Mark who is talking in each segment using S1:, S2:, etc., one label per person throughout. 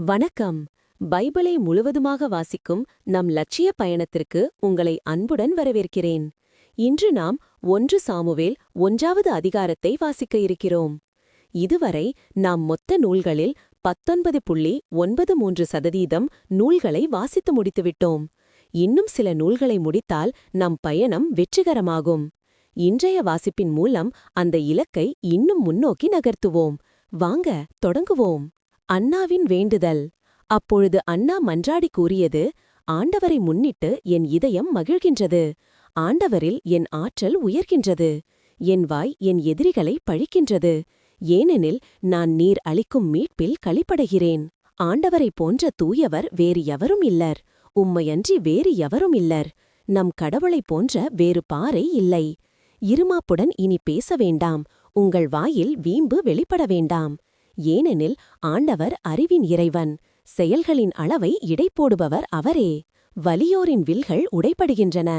S1: வணக்கம். பைபிளை முழுவதுமாக வாசிக்கும் நம் லட்சிய பயணத்திற்கு உங்களை அன்புடன் வரவேற்கிறேன். இன்று நாம் ஒன்று சாமுவேல் ஒன்றாவது அதிகாரத்தை வாசிக்க இருக்கிறோம். இதுவரை நாம் மொத்த நூல்களில் பத்தொன்பது புள்ளி ஒன்பது மூன்று சதவீதம் நூல்களை வாசித்து முடித்துவிட்டோம் இன்னும் சில நூல்களை முடித்தால் நம் பயணம் வெற்றிகரமாகும். இன்றைய வாசிப்பின் மூலம் அந்த இலக்கை இன்னும் முன்னோக்கி நகர்த்துவோம். வாங்க தொடங்குவோம். அண்ணாவின் வேண்டுதல். அப்பொழுது அண்ணா மன்றாடி கூறியது ஆண்டவரை முன்னிட்டு என் இதயம் மகிழ்கின்றது. ஆண்டவரில் என் ஆற்றல் உயர்கின்றது. என் வாய் என் எதிரிகளை பழிக்கின்றது. ஏனெனில் நான் நீர் அளிக்கும் மீட்பில் களிப்படைகிறேன். ஆண்டவரைப் போன்ற தூயவர் வேறு எவரும் இல்லர். உம்மையன்றி வேறு எவரும் இல்லர். நம் கடவுளைப் போன்ற வேறு பாறை இல்லை. இருமாப்புடன் இனி பேச வேண்டாம். உங்கள் வாயில் வீம்பு வெளிப்பட வேண்டாம். ஏனெனில் ஆண்டவர் அறிவின் இறைவன். செயல்களின் அளவை இடைப்போடுபவர் அவரே. வலியோரின் வில்கள் உடைப்படுகின்றன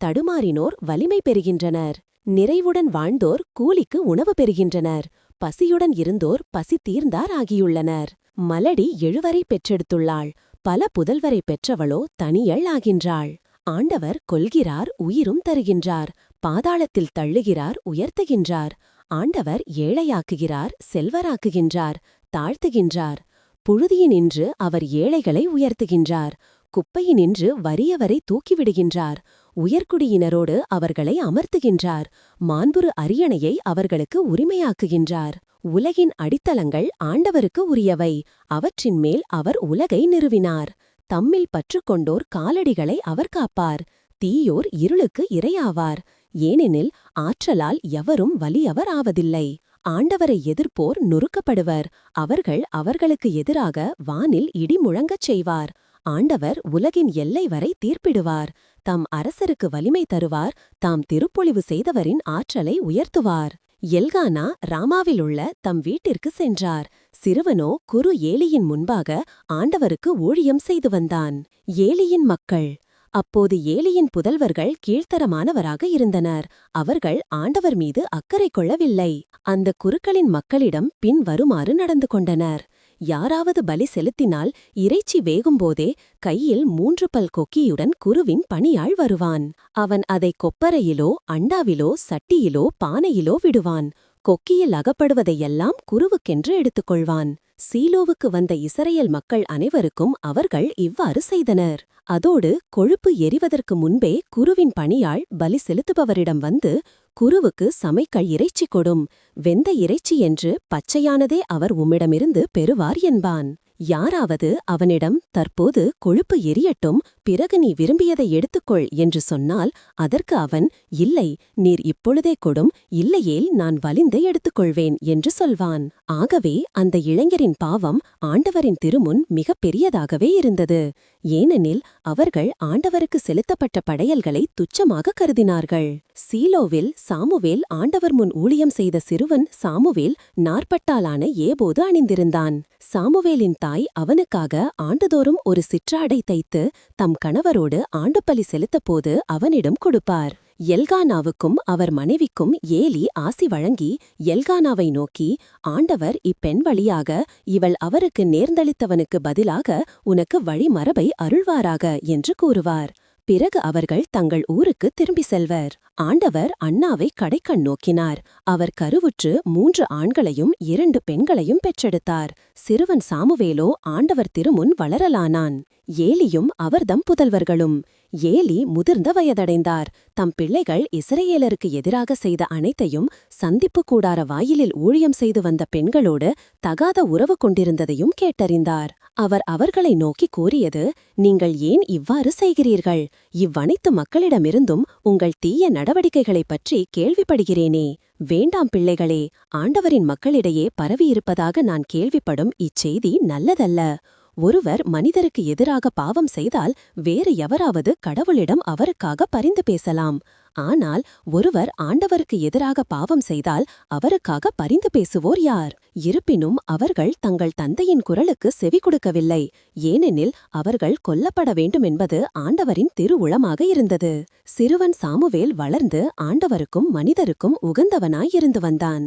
S1: தடுமாறினோர் வலிமை பெறுகின்றனர். நிறைவுடன் வாழ்ந்தோர் கூலிக்கு உணவு பெறுகின்றனர். பசியுடன் இருந்தோர் பசி தீர்ந்தார் ஆகியுள்ளனர். மலடி எழுவரை பெற்றெடுத்துள்ளாள். பல புதல்வரை பெற்றவளோ தனியள் ஆகின்றாள். ஆண்டவர் கொல்கிறார் உயிரும் தருகின்றார். பாதாளத்தில் தள்ளுகிறார் உயர்த்துகின்றார். ஆண்டவர் ஏழையாக்குகிறார் செல்வராக்குகின்றார் தாழ்த்துகின்றார். புழுதியினின்று அவர் ஏழைகளை உயர்த்துகின்றார். குப்பையினின்று வறியவரை தூக்கிவிடுகின்றார். உயர்குடியினரோடு அவர்களை அமர்த்துகின்றார். மாண்புறு அரியணையை அவர்களுக்கு உரிமையாக்குகின்றார். உலகின் அடித்தளங்கள் ஆண்டவருக்கு உரியவை. அவற்றின் மேல் அவர் உலகை நிறுவினார். தம்மில் பற்றுக்கொண்டோர் காலடிகளை அவர் காப்பார். தீயோர் இருளுக்கு இரையாவார். ஏனெனில் ஆற்றலால் எவரும் வலியவர் ஆவதில்லை. ஆண்டவரை எதிர்ப்போர் நொறுக்கப்படுவர். அவர்கள் அவர்களுக்கு எதிராக வானில் இடி முழங்கச் செய்வார். ஆண்டவர் உலகின் எல்லை வரை தீர்ப்பிடுவார். தம் அரசருக்கு வலிமை தருவார். தாம் திருப்பொழிவு செய்தவரின் ஆற்றலை உயர்த்துவார். எல்கானா ராமாவிலுள்ள தம் வீட்டிற்கு சென்றார். சிறுவனோ குரு ஏலியின் முன்பாக ஆண்டவருக்கு ஊழியம் செய்து வந்தான். ஏலியின் மக்கள் அப்போது ஏலியின் புதல்வர்கள் கீழ்த்தரமானவராக இருந்தனர். அவர்கள் ஆண்டவர் மீது அக்கறை கொள்ளவில்லை. அந்த குருக்களின் மக்களிடம் பின் வருமாறு நடந்து கொண்டனர். யாராவது பலி செலுத்தினால் இறைச்சி வேகும்போதே கையில் மூன்று பல் கொக்கியுடன் குருவின் பணியாள் வருவான். அவன் அதை கொப்பரையிலோ அண்டாவிலோ சட்டியிலோ பானையிலோ விடுவான். கொக்கியில் அகப்படுவதையெல்லாம் குருவுக்கென்று எடுத்துக்கொள்வான். சீலோவுக்கு வந்த இசரையல் மக்கள் அனைவருக்கும் அவர்கள் இவ்வாறு செய்தனர். அதோடு கொழுப்பு எரிவதற்கு முன்பே குருவின் பணியாள் பலி செலுத்துபவரிடம் வந்து குருவுக்கு சமைக்கள் இறைச்சி கொடும். வெந்த இறைச்சி என்று பச்சையானதே அவர் உம்மிடமிருந்து பெறுவார் என்பான். யாராவது அவனிடம் தற்போது கொழுப்பு எரியட்டும் பிறகு நீ விரும்பியதை எடுத்துக்கொள் என்று சொன்னால் அதற்கு அவன் இல்லை நீர் இப்பொழுதே கொடும் இல்லையேல் நான் வலிந்து எடுத்துக்கொள்வேன் என்று சொல்வான். ஆகவே அந்த இளைஞரின் பாவம் ஆண்டவரின் திருமுன் மிகப் பெரியதாகவே இருந்தது. ஏனெனில் அவர்கள் ஆண்டவருக்கு செலுத்தப்பட்ட படையல்களை துச்சமாக கருதினார்கள். சீலோவில் சாமுவேல் ஆண்டவர் முன் ஊழியம் செய்த சிறுவன் சாமுவேல் நாற்பட்டாலான ஏபோது அணிந்திருந்தான். சாமுவேலின் தாய் அவனுக்காக ஆண்டுதோறும் ஒரு சிற்றாடை தைத்து தம் கணவரோடு ஆண்டுப்பலி செலுத்தபோது அவனிடம் கொடுப்பார். எல்கானாவுக்கும் அவர் மனைவிக்கும் ஏலி ஆசி வழங்கி எல்கானாவை நோக்கி ஆண்டவர் இப்பெண் வழியாக இவள் அவருக்கு நேர்ந்தளித்தவனுக்கு பதிலாக உனக்கு வழிமரபை அருள்வாராக என்று கூறுவார். பிறகு அவர்கள் தங்கள் ஊருக்கு திரும்பி செல்வர். ஆண்டவர் அண்ணாவை கடைக்கண் நோக்கினார். அவர் கருவுற்று மூன்று ஆண்களையும் இரண்டு பெண்களையும் பெற்றெடுத்தார். சிறுவன் சாமுவேலோ ஆண்டவர் திருமுன் வளரலானான். ஏலியும் அவர்தம் புதல்வர்களும். ஏலி முதிர்ந்த வயதடைந்தார். தம் பிள்ளைகள் இஸ்ரேலருக்கு எதிராக செய்த அனைத்தையும் சந்திப்பு கூடார வாயிலில் ஊழியம் செய்து வந்த பெண்களோடு தகாத உறவு கொண்டிருந்ததையும் கேட்டறிந்தார். அவர் அவர்களை நோக்கி கூறியது நீங்கள் ஏன் இவ்வாறு செய்கிறீர்கள்? இவ்வனைத்து மக்களிடமிருந்தும் உங்கள் தீய நடவடிக்கைகளைப் பற்றி கேள்விப்படுகிறேனே. வேண்டாம் பிள்ளைகளே ஆண்டவரின் மக்களிடையே பரவியிருப்பதாக நான் கேள்விப்படும் இச்செய்தி நல்லதல்ல. ஒருவர் மனிதருக்கு எதிராக பாவம் செய்தால் வேறு எவராவது கடவுளிடம் அவருக்காக பரிந்து பேசலாம். ஆனால் ஒருவர் ஆண்டவருக்கு எதிராக பாவம் செய்தால் அவருக்காக பரிந்து பேசுவோர் யார்? இருப்பினும் அவர்கள் தங்கள் தந்தையின் குரலுக்கு செவி கொடுக்கவில்லை. ஏனெனில் அவர்கள் கொல்லப்பட வேண்டும் என்பது ஆண்டவரின் திருவுளமாக இருந்தது. சிறுவன் சாமுவேல் வளர்ந்து ஆண்டவருக்கும் மனிதருக்கும் உகந்தவனாயிருந்து வந்தான்.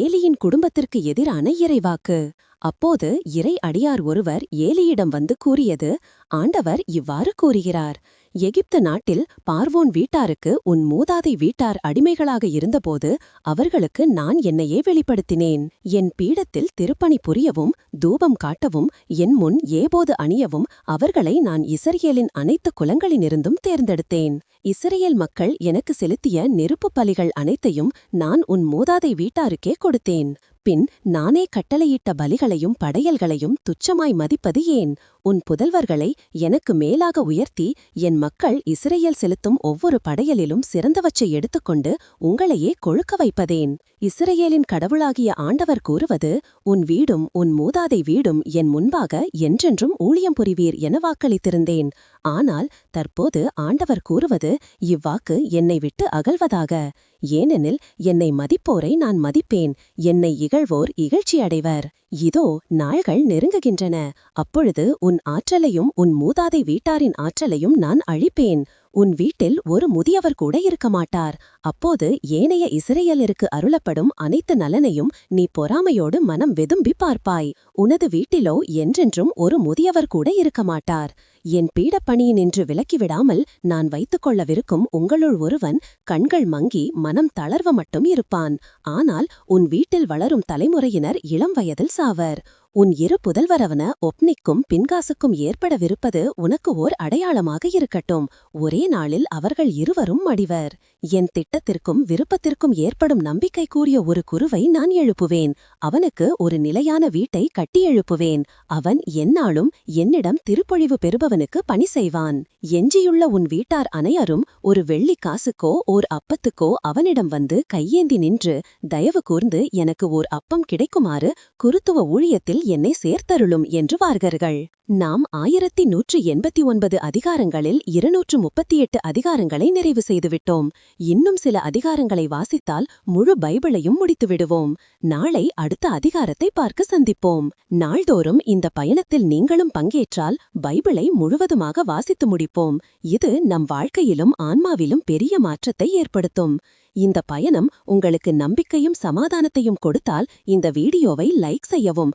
S1: ஏலியின் குடும்பத்திற்கு எதிரான இறைவாக்கு. அப்போது இறை அடியார் ஒருவர் ஏலியிடம் வந்து கூறியது ஆண்டவர் இவ்வாறு கூறுகிறார். எகிப்து நாட்டில் பார்வோன் வீட்டாருக்கு உன் மூதாதை வீட்டார் அடிமைகளாக இருந்தபோது அவர்களுக்கு நான் என்னையே வெளிப்படுத்தினேன். என் பீடத்தில் திருப்பணி புரியவும் தூபம் காட்டவும் என் முன் ஏபோது அணியவும் அவர்களை நான் இசரியலின் அனைத்து குலங்களினிருந்தும் தேர்ந்தெடுத்தேன். இஸ்ரேல் மக்கள் எனக்கு செலுத்திய நெருப்புப் பலிகள் அனைத்தையும் நான் உன் மூதாதை வீட்டாருக்கே கொடுத்தேன். பின் நானே கட்டளையிட்ட பலிகளையும் படையல்களையும் துச்சமாய் மதிப்பது ஏன்? உன் புதல்வர்களை எனக்கு மேலாக உயர்த்தி என் மக்கள் இஸ்ரேல் செலுத்தும் ஒவ்வொரு படையலிலும் சிறந்தவற்றை எடுத்துக்கொண்டு உங்களையே கொழுக்க வைப்பதேன். இஸ்ரேலின் கடவுளாகிய ஆண்டவர் கூறுவது உன் வீடும் உன் மூதாதை வீடும் என் முன்பாக என்றென்றும் ஊழியம் புரிவீர் என வாக்களித்திருந்தேன். ஆனால் தற்போது ஆண்டவர் கூறுவது இவ்வாக்கு என்னை விட்டு அகல்வதாக. ஏனெனில் என்னை மதிப்போரை நான் மதிப்பேன் என்னை இகழ்வோர் இகழ்ச்சியடைவர் இதோ நாள்கள் நெருங்குகின்றன. அப்பொழுது உன் ஆற்றலையும் உன் மூதாதை வீட்டாரின் ஆற்றலையும் நான் அழிப்பேன். உன் வீட்டில் ஒரு முதியவர் கூட இருக்க மாட்டார். அப்போது ஏனைய இஸ்ரேலருக்கு அருளப்படும் அனைத்து நலனையும் நீ பொறாமையோடு மனம் வெதும்பி பார்ப்பாய். உனது வீட்டிலோ என்றென்றும் ஒரு முதியவர் கூட இருக்க மாட்டார். என் பீடப்பணியினின்று விலக்கிவிடாமல் நான் வைத்துக் கொள்ளவிருக்கும் உங்களுள் ஒருவன் கண்கள் மங்கி மனம் தளர்வ மட்டும் இருப்பான். ஆனால் உன் வீட்டில் வளரும் தலைமுறையினர் இளம் வயதில் சாவர். உன் இரு புதல்வரவன ஒப்னிக்கும் பின்காசுக்கும் ஏற்படவிருப்பது உனக்கு ஓர் அடையாளமாக இருக்கட்டும். ஒரே நாளில் அவர்கள் இருவரும் மடிவர். என் திட்டத்திற்கும் விருப்பத்திற்கும் ஏற்படும் நம்பிக்கை கூறிய ஒரு குருவை நான் எழுப்புவேன். அவனுக்கு ஒரு நிலையான வீட்டை கட்டி எழுப்புவேன். அவன் என்னாலும் என்னிடம் திருப்பொழிவு பெறுபவனுக்கு பணி செய்வான். எஞ்சியுள்ள உன் வீட்டார் அனையரும் ஒரு வெள்ளி காசுக்கோ ஓர் அப்பத்துக்கோ அவனிடம் வந்து கையேந்தி நின்று தயவு கூர்ந்து எனக்கு ஓர் அப்பம் கிடைக்குமாறு குருத்துவ ஊழியத்தில் என்னை சேர்த்தருளும் என்று வார்கர்கள் நாம் ஆயிரத்தி நூற்று எண்பத்தி ஒன்பது அதிகாரங்களில் இருநூற்று முப்பத்தி எட்டு அதிகாரங்களை நிறைவு செய்துவிட்டோம். இன்னும் சில அதிகாரங்களை வாசித்தால் முழு பைபிளையும் முடித்து விடுவோம் நாளை அடுத்த அதிகாரத்தை பார்க்க சந்திப்போம். நாள்தோறும் இந்த பயணத்தில் நீங்களும் பங்கேற்றால் பைபிளை முழுவதுமாக வாசித்து முடிப்போம். இது நம் வாழ்க்கையிலும் ஆன்மாவிலும் பெரிய மாற்றத்தை ஏற்படுத்தும். இந்த பயணம் உங்களுக்கு நம்பிக்கையும் சமாதானத்தையும் கொடுத்தால் இந்த வீடியோவை லைக் செய்யவும்